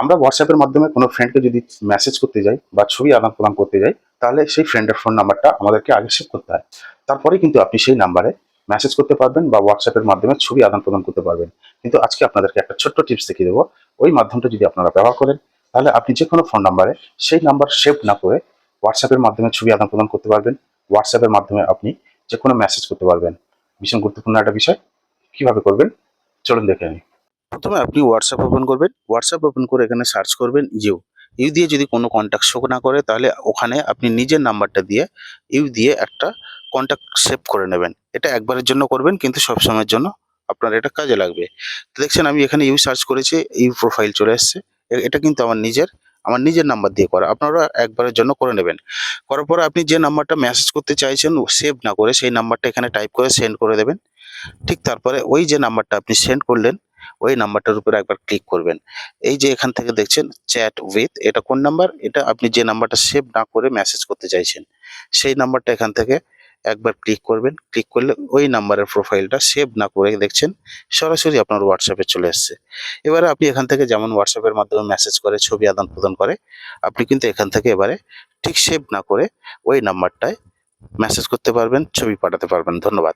আমরা হোয়াটসঅ্যাপের মাধ্যমে কোনো ফ্রেন্ডকে যদি মেসেজ করতে যাই বা ছবি আদান প্রদান করতে যাই, তাহলে সেই ফ্রেন্ডের ফোন নাম্বারটা আমাদেরকে আগে সেভ করতে হয়। তারপরে কিন্তু আপনি সেই নাম্বারে মেসেজ করতে পারবেন বা হোয়াটসঅ্যাপের মাধ্যমে ছবি আদান প্রদান করতে পারবেন। কিন্তু আজকে আপনাদেরকে একটা ছোট্ট টিপস দেখিয়ে দেবো। ওই মাধ্যমটা যদি আপনারা ব্যবহার করেন, তাহলে আপনি যে কোনো ফোন নাম্বারে সেই নাম্বার সেভ না করে হোয়াটসঅ্যাপের মাধ্যমে ছবি আদান প্রদান করতে পারবেন। হোয়াটসঅ্যাপের মাধ্যমে আপনি যে কোনো মেসেজ করতে পারবেন। ভীষণ গুরুত্বপূর্ণ একটা বিষয়। কীভাবে করবেন? চলুন দেখে নিই। প্রথমে আপনি হোয়াটসঅ্যাপ ওপেন করবেন। হোয়াটসঅ্যাপ ওপেন করে এখানে সার্চ করবেন ইউ ইউ দিয়ে যদি কোনো কন্ট্যাক্ট শো না করে, তাহলে ওখানে আপনি নিজের নাম্বারটা দিয়ে ইউ দিয়ে একটা কন্ট্যাক্ট সেভ করে নেবেন। এটা একবারের জন্য করবেন, কিন্তু সব সময়ের জন্য আপনার এটা কাজে লাগবে। তো দেখছেন, আমি এখানে ইউ সার্চ করেছি ইউ প্রোফাইল চলে এসছে। এটা কিন্তু আমার নিজের আমার নিজের নাম্বার দিয়ে করা। আপনারা একবারের জন্য করে নেবেন। করার পরে আপনি যে নাম্বারটা মেসেজ করতে চাইছেন সেভ না করে সেই নাম্বারটা এখানে টাইপ করে সেন্ড করে দেবেন। ঠিক তারপরে ওই যে নাম্বারটা আপনি সেন্ড করলেন ওই নাম্বারটার উপরে একবার ক্লিক করবেন। এই যে এখান থেকে দেখছেন চ্যাট উইথ এটা কোন নাম্বার? এটা আপনি যে নাম্বারটা সেভ না করে মেসেজ করতে চাইছেন, সেই নাম্বারটা এখান থেকে একবার ক্লিক করবেন। ক্লিক করলে ওই নাম্বারের প্রোফাইলটা সেভ না করে দেখছেন, সরাসরি আপনার হোয়াটসঅ্যাপে চলে আসছে। এবারে আপনি এখান থেকে যেমন হোয়াটসঅ্যাপের মাধ্যমে মেসেজ করে, ছবি আদান প্রদান করে, আপনি কিন্তু এখান থেকে এবারে ঠিক সেভ না করে ওই নাম্বারটায় মেসেজ করতে পারবেন, ছবি পাঠাতে পারবেন। ধন্যবাদ।